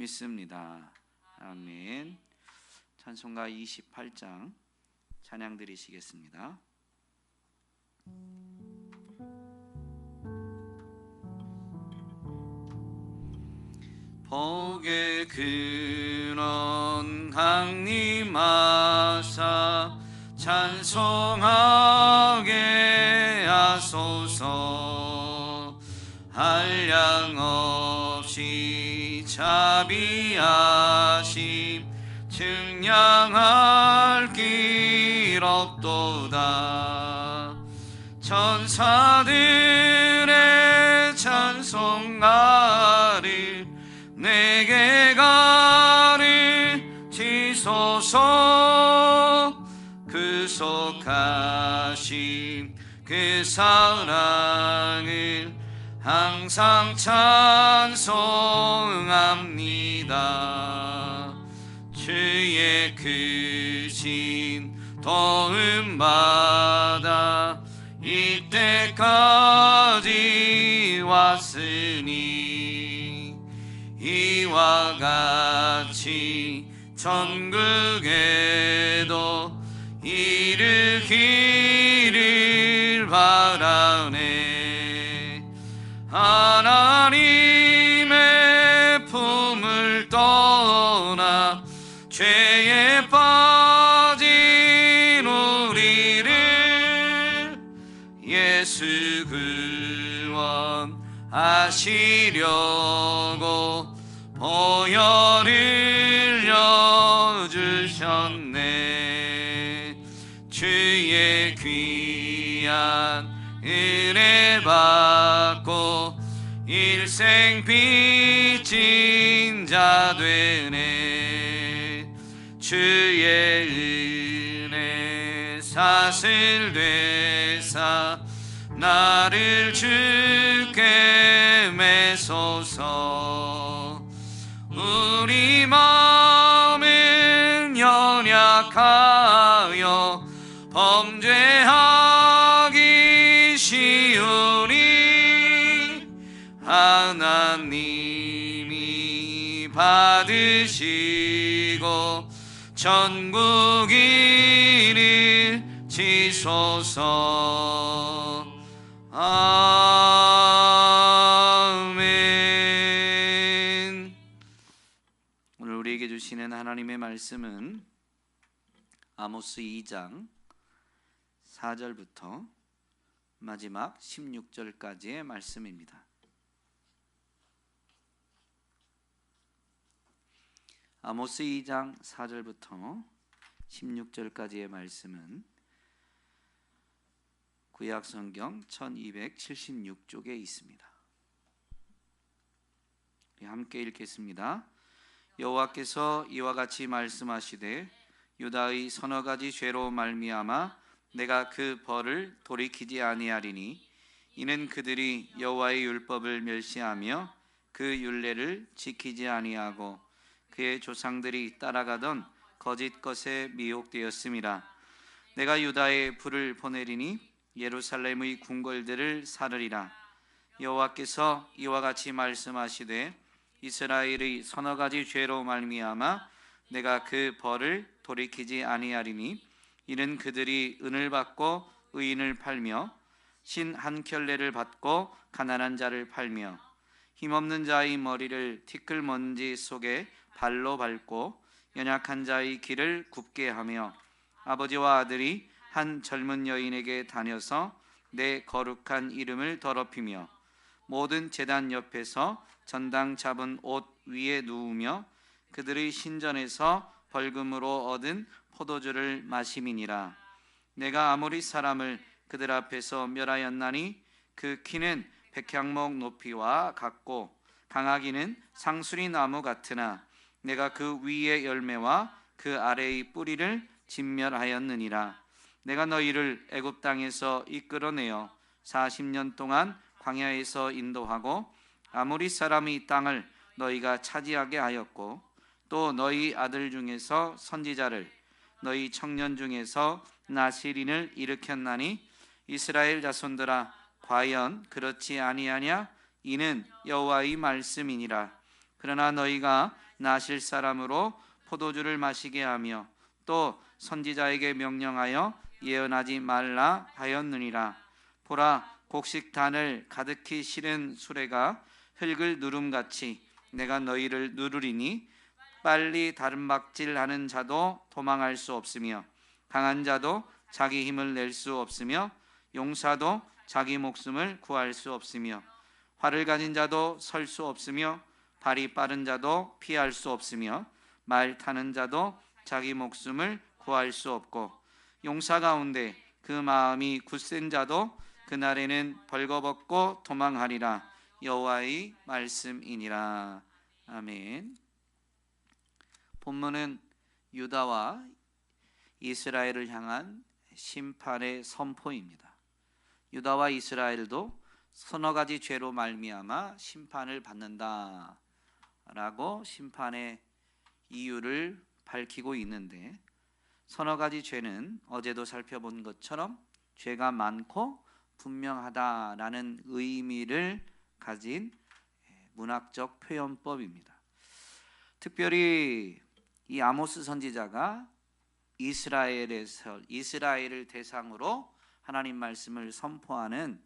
믿습니다. 아멘. 찬송가 28장 찬양 드리시겠습니다. 복의 근원 강림하사 찬송하게 하소서 한량 없이 자비하심 증량할 길 없도다. 천사들의 찬송가를 내게 가르치소서. 그 속하신 그 사랑을 항상 찬송합니다. 주의 크신 도움 받아 이때까지 왔으니 이와 같이 전국에 하나님의 품을 떠나 죄에 빠진 우리를 예수 구원하시려고 보혈을 여주셨네. 주의 귀한 은혜 받고 일생 빚진 자 되네. 주의 은혜 사슬 되사 나를 주께 매소서. 우리 마음은 연약하여 범죄하 받으시고 전국 이를 지소서 아멘 오늘 우리에게 주시는 하나님의 말씀은 아모스 2장 4절부터 마지막 16절까지의 말씀입니다. 아모스 2장 4절부터 16절까지의 말씀은 구약 성경 1276쪽에 있습니다. 함께 읽겠습니다. 여호와께서 이와 같이 말씀하시되 유다의 서너 가지 죄로 말미암아 내가 그 벌을 돌이키지 아니하리니 이는 그들이 여호와의 율법을 멸시하며 그 율례를 지키지 아니하고 그의 조상들이 따라가던 거짓 것에 미혹되었음이라 내가 유다에 불을 보내리니 예루살렘의 궁궐들을 사르리라. 여호와께서 이와 같이 말씀하시되 이스라엘의 서너 가지 죄로 말미암아 내가 그 벌을 돌이키지 아니하리니 이는 그들이 은을 받고 의인을 팔며 신 한 켤레를 받고 가난한 자를 팔며 힘없는 자의 머리를 티끌 먼지 속에 발로 밟고 연약한 자의 길을 굽게 하며 아버지와 아들이 한 젊은 여인에게 다녀서 내 거룩한 이름을 더럽히며 모든 제단 옆에서 전당 잡은 옷 위에 누우며 그들의 신전에서 벌금으로 얻은 포도주를 마심이니라. 내가 아무리 사람을 그들 앞에서 멸하였나니 그 키는 백향목 높이와 같고 강하기는 상수리 나무 같으나 내가 그 위의 열매와 그 아래의 뿌리를 진멸하였느니라. 내가 너희를 애굽 땅에서 이끌어내어 40년 동안 광야에서 인도하고 아무리 사람이 이 땅을 너희가 차지하게 하였고 또 너희 아들 중에서 선지자를 너희 청년 중에서 나시린을 일으켰나니 이스라엘 자손들아 과연 그렇지 아니하냐? 이는 여호와의 말씀이니라. 그러나 너희가 나실 사람으로 포도주를 마시게 하며 또 선지자에게 명령하여 예언하지 말라 하였느니라. 보라 곡식단을 가득히 실은 수레가 흙을 누름같이 내가 너희를 누르리니 빨리 다른박질하는 자도 도망할 수 없으며 강한 자도 자기 힘을 낼 수 없으며 용사도 자기 목숨을 구할 수 없으며 활을 가진 자도 설 수 없으며 발이 빠른 자도 피할 수 없으며 말 타는 자도 자기 목숨을 구할 수 없고 용사 가운데 그 마음이 굳센 자도 그날에는 벌거벗고 도망하리라 여호와의 말씀이니라 아멘. 본문은 유다와 이스라엘을 향한 심판의 선포입니다. 유다와 이스라엘도 서너 가지 죄로 말미암아 심판을 받는다 라고 심판의 이유를 밝히고 있는데 서너 가지 죄는 어제도 살펴본 것처럼 죄가 많고 분명하다라는 의미를 가진 문학적 표현법입니다. 특별히 이 아모스 선지자가 이스라엘에서 이스라엘을 대상으로 하나님 말씀을 선포하는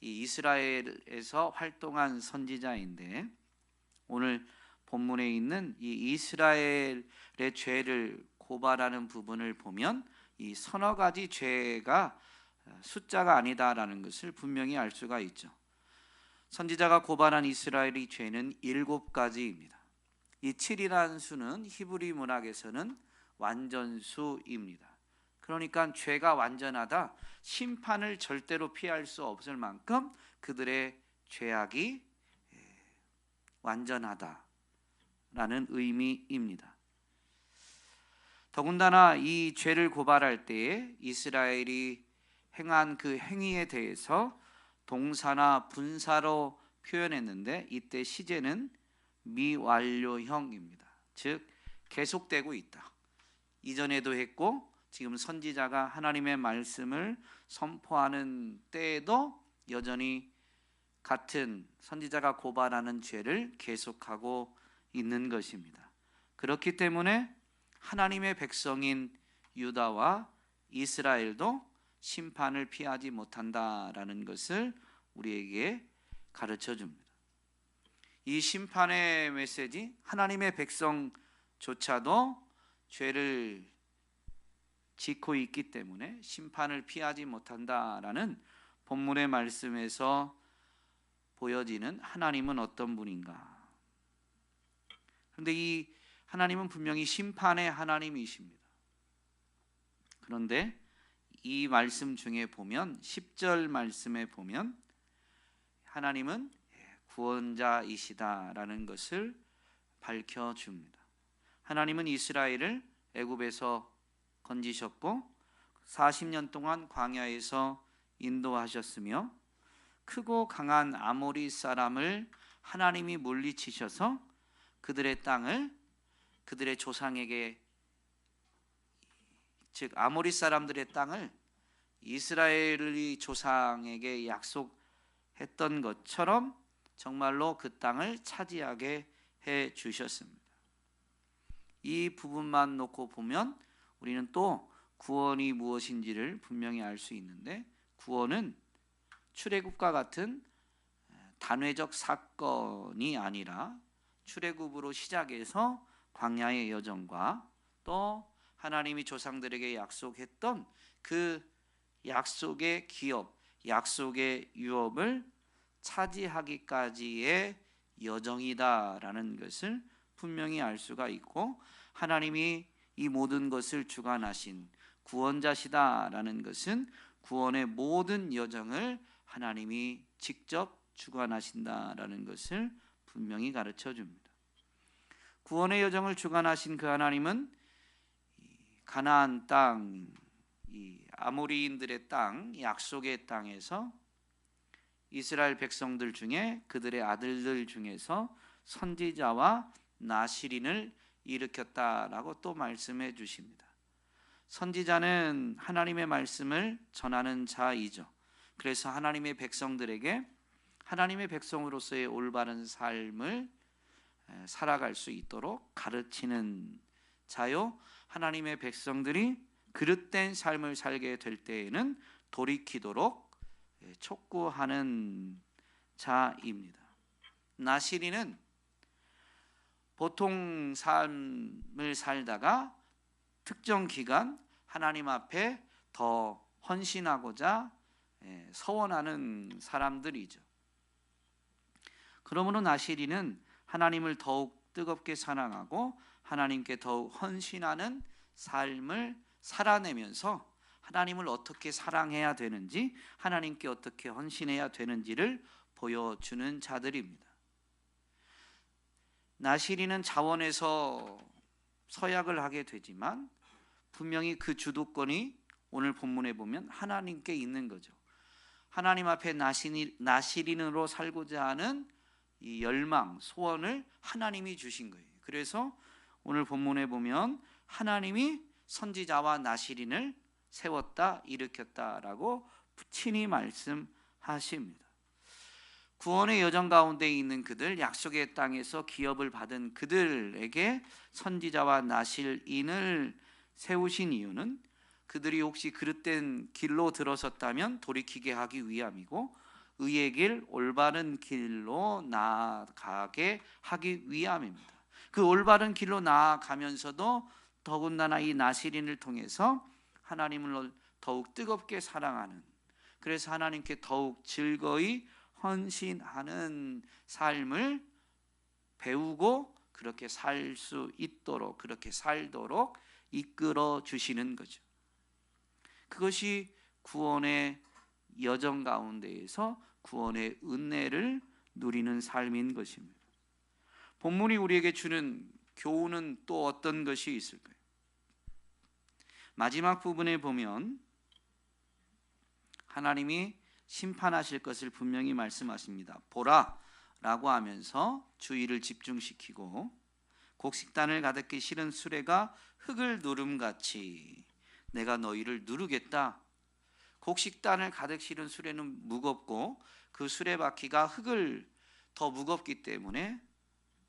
이 이스라엘에서 활동한 선지자인데 오늘 본문에 있는 이 이스라엘의 죄를 고발하는 부분을 보면 이 서너 가지 죄가 숫자가 아니다라는 것을 분명히 알 수가 있죠. 선지자가 고발한 이스라엘의 죄는 일곱 가지입니다. 이 7이라는 수는 히브리 문학에서는 완전수입니다. 그러니까 죄가 완전하다, 심판을 절대로 피할 수 없을 만큼 그들의 죄악이 완전하다 라는 의미입니다. 더군다나 이 죄를 고발할 때에 이스라엘이 행한 그 행위에 대해서 동사나 분사로 표현했는데 이때 시제는 미완료형입니다. 즉 계속되고 있다. 이전에도 했고 지금 선지자가 하나님의 말씀을 선포하는 때에도 여전히 같은 선지자가 고발하는 죄를 계속하고 있는 것입니다. 그렇기 때문에 하나님의 백성인 유다와 이스라엘도 심판을 피하지 못한다라는 것을 우리에게 가르쳐 줍니다. 이 심판의 메시지 하나님의 백성조차도 죄를 짓고 있기 때문에 심판을 피하지 못한다라는 본문의 말씀에서 보여지는 하나님은 어떤 분인가? 그런데 이 하나님은 분명히 심판의 하나님이십니다. 그런데 이 말씀 중에 보면 10절 말씀에 보면 하나님은 구원자이시다라는 것을 밝혀 줍니다. 하나님은 이스라엘을 애굽에서 건지셨고 40년 동안 광야에서 인도하셨으며 크고 강한 아모리 사람을 하나님이 물리치셔서 그들의 땅을 그들의 조상에게 즉 아모리 사람들의 땅을 이스라엘의 조상에게 약속했던 것처럼 정말로 그 땅을 차지하게 해 주셨습니다. 이 부분만 놓고 보면 우리는 또 구원이 무엇인지를 분명히 알 수 있는데 구원은 출애굽과 같은 단회적 사건이 아니라 출애굽으로 시작해서 광야의 여정과 또 하나님이 조상들에게 약속했던 그 약속의 기업, 약속의 유업을 차지하기까지의 여정이다라는 것을 분명히 알 수가 있고 하나님이 이 모든 것을 주관하신 구원자시다라는 것은 구원의 모든 여정을 하나님이 직접 주관하신다라는 것을 분명히 가르쳐 줍니다. 구원의 여정을 주관하신 그 하나님은 가나안 땅, 이 아모리인들의 땅, 약속의 땅에서 이스라엘 백성들 중에 그들의 아들들 중에서 선지자와 나시린을 일으켰다라고 또 말씀해 주십니다. 선지자는 하나님의 말씀을 전하는 자이죠. 그래서 하나님의 백성들에게 하나님의 백성으로서의 올바른 삶을 살아갈 수 있도록 가르치는 자요. 하나님의 백성들이 그릇된 삶을 살게 될 때에는 돌이키도록 촉구하는 자입니다. 나시리는 보통 삶을 살다가 특정 기간 하나님 앞에 더 헌신하고자 서원하는 사람들이죠. 그러므로 나시리는 하나님을 더욱 뜨겁게 사랑하고 하나님께 더욱 헌신하는 삶을 살아내면서 하나님을 어떻게 사랑해야 되는지 하나님께 어떻게 헌신해야 되는지를 보여주는 자들입니다. 나시리는 자원에서 서약을 하게 되지만 분명히 그 주도권이 오늘 본문에 보면 하나님께 있는 거죠. 하나님 앞에 나시리, 나시린으로 살고자 하는 이 열망, 소원을 하나님이 주신 거예요. 그래서 오늘 본문에 보면 하나님이 선지자와 나시린을 세웠다, 일으켰다라고 친히 말씀하십니다. 구원의 여정 가운데 있는 그들, 약속의 땅에서 기업을 받은 그들에게 선지자와 나실인을 세우신 이유는 그들이 혹시 그릇된 길로 들어섰다면 돌이키게 하기 위함이고 의의 길, 올바른 길로 나아가게 하기 위함입니다. 그 올바른 길로 나아가면서도 더군다나 이 나시린을 통해서 하나님을 더욱 뜨겁게 사랑하는 그래서 하나님께 더욱 즐거이 헌신하는 삶을 배우고 그렇게 살 수 있도록 그렇게 살도록 이끌어 주시는 거죠. 그것이 구원의 여정 가운데에서 구원의 은혜를 누리는 삶인 것입니다. 본문이 우리에게 주는 교훈은 또 어떤 것이 있을까요? 마지막 부분에 보면 하나님이 심판하실 것을 분명히 말씀하십니다. 보라 라고 하면서 주의를 집중시키고 곡식단을 가득히 실은 수레가 흙을 누름같이 내가 너희를 누르겠다. 곡식단을 가득 실은 수레는 무겁고 그 수레바퀴가 흙을 더 무겁기 때문에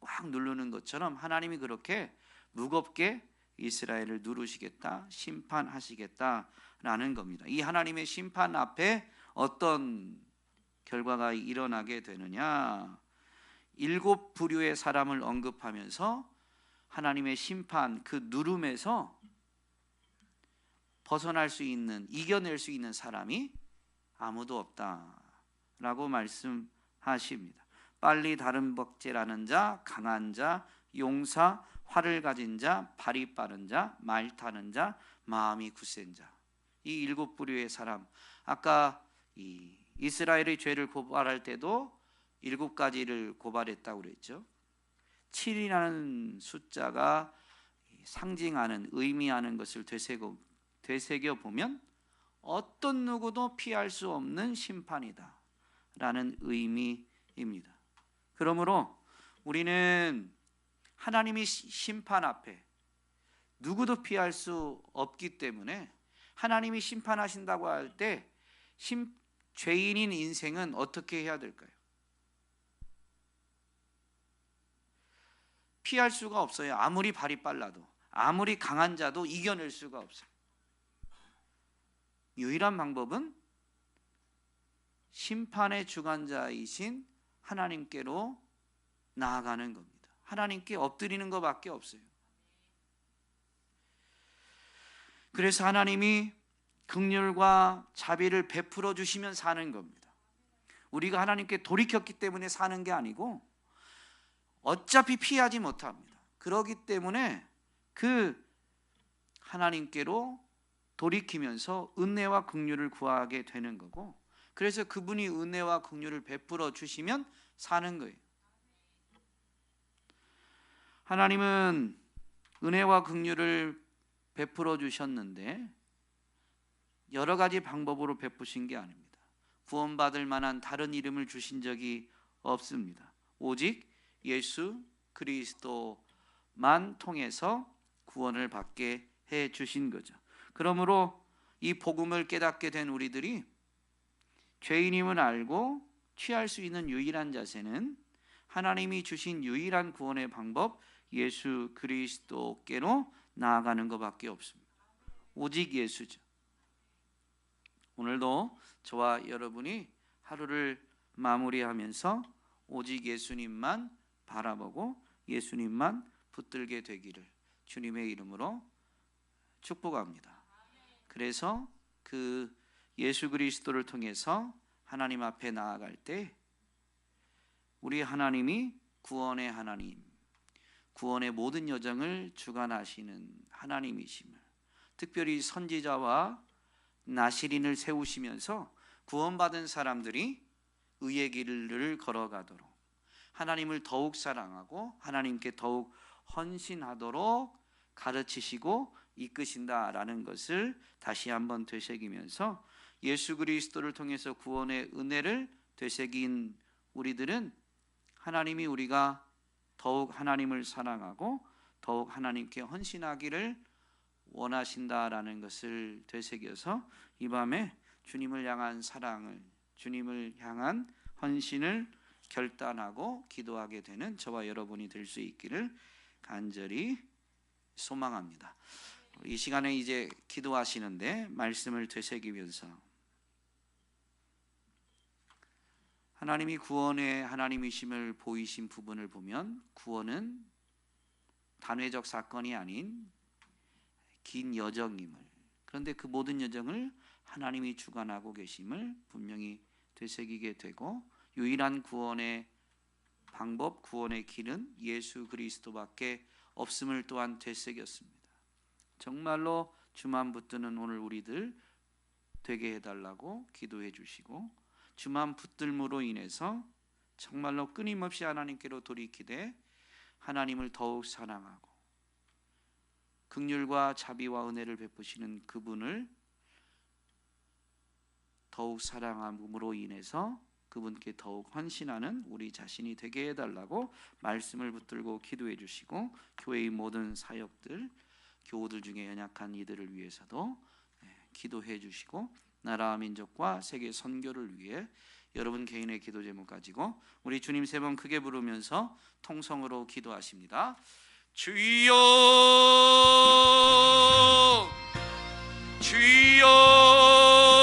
꽉 누르는 것처럼 하나님이 그렇게 무겁게 이스라엘을 누르시겠다, 심판하시겠다라는 겁니다. 이 하나님의 심판 앞에 어떤 결과가 일어나게 되느냐? 일곱 부류의 사람을 언급하면서 하나님의 심판 그 누름에서 벗어날 수 있는 이겨낼 수 있는 사람이 아무도 없다 라고 말씀하십니다. 빨리 다른 법제라는 자, 강한 자, 용사, 활을 가진 자, 발이 빠른 자, 말 타는 자, 마음이 굳센 자. 이 일곱 부류의 사람. 아까 이 이스라엘의 죄를 고발할 때도 일곱 가지를 고발했다고 그랬죠. 7이라는 숫자가 상징하는 의미하는 것을 되새겨, 되새겨 보면 어떤 누구도 피할 수 없는 심판이다 라는 의미입니다. 그러므로 우리는 하나님이 심판 앞에 누구도 피할 수 없기 때문에 하나님이 심판하신다고 할 때 죄인인 인생은 어떻게 해야 될까요? 피할 수가 없어요. 아무리 발이 빨라도 아무리 강한 자도 이겨낼 수가 없어요. 유일한 방법은 심판의 주관자이신 하나님께로 나아가는 겁니다. 하나님께 엎드리는 것밖에 없어요. 그래서 하나님이 극률과 자비를 베풀어 주시면 사는 겁니다. 우리가 하나님께 돌이켰기 때문에 사는 게 아니고 어차피 피하지 못합니다. 그러기 때문에 그 하나님께로 돌이키면서 은혜와 긍휼을 구하게 되는 거고 그래서 그분이 은혜와 긍휼을 베풀어 주시면 사는 거예요. 하나님은 은혜와 긍휼을 베풀어 주셨는데 여러 가지 방법으로 베푸신 게 아닙니다. 구원받을 만한 다른 이름을 주신 적이 없습니다. 오직 예수 그리스도만 통해서 구원을 받게 해 주신 거죠. 그러므로 이 복음을 깨닫게 된 우리들이 죄인임을 알고 취할 수 있는 유일한 자세는 하나님이 주신 유일한 구원의 방법 예수 그리스도께로 나아가는 것밖에 없습니다. 오직 예수죠. 오늘도 저와 여러분이 하루를 마무리하면서 오직 예수님만 바라보고 예수님만 붙들게 되기를 주님의 이름으로 축복합니다. 그래서 그 예수 그리스도를 통해서 하나님 앞에 나아갈 때 우리 하나님이 구원의 하나님, 구원의 모든 여정을 주관하시는 하나님이심을 특별히 선지자와 나시린을 세우시면서 구원받은 사람들이 의의 길을 걸어가도록 하나님을 더욱 사랑하고 하나님께 더욱 헌신하도록 가르치시고 이끄신다라는 것을 다시 한번 되새기면서 예수 그리스도를 통해서 구원의 은혜를 되새긴 우리들은 하나님이 우리가 더욱 하나님을 사랑하고 더욱 하나님께 헌신하기를 원하신다라는 것을 되새겨서 이 밤에 주님을 향한 사랑을 주님을 향한 헌신을 결단하고 기도하게 되는 저와 여러분이 될 수 있기를 간절히 소망합니다. 이 시간에 이제 기도하시는데 말씀을 되새기면서 하나님이 구원의 하나님이심을 보이신 부분을 보면 구원은 단회적 사건이 아닌 긴 여정임을 그런데 그 모든 여정을 하나님이 주관하고 계심을 분명히 되새기게 되고 유일한 구원의 방법 구원의 길은 예수 그리스도밖에 없음을 또한 되새겼습니다. 정말로 주만 붙드는 오늘 우리들 되게 해달라고 기도해 주시고 주만 붙들므로 인해서 정말로 끊임없이 하나님께로 돌이키되 하나님을 더욱 사랑하고 극률과 자비와 은혜를 베푸시는 그분을 더욱 사랑함으로 인해서 그분께 더욱 헌신하는 우리 자신이 되게 해달라고 말씀을 붙들고 기도해 주시고 교회의 모든 사역들 교우들 중에 연약한 이들을 위해서도 예, 기도해 주시고 나라와 민족과 세계 선교를 위해 여러분 개인의 기도 제목 가지고 우리 주님 세 번 크게 부르면서 통성으로 기도하십니다. 주여 주여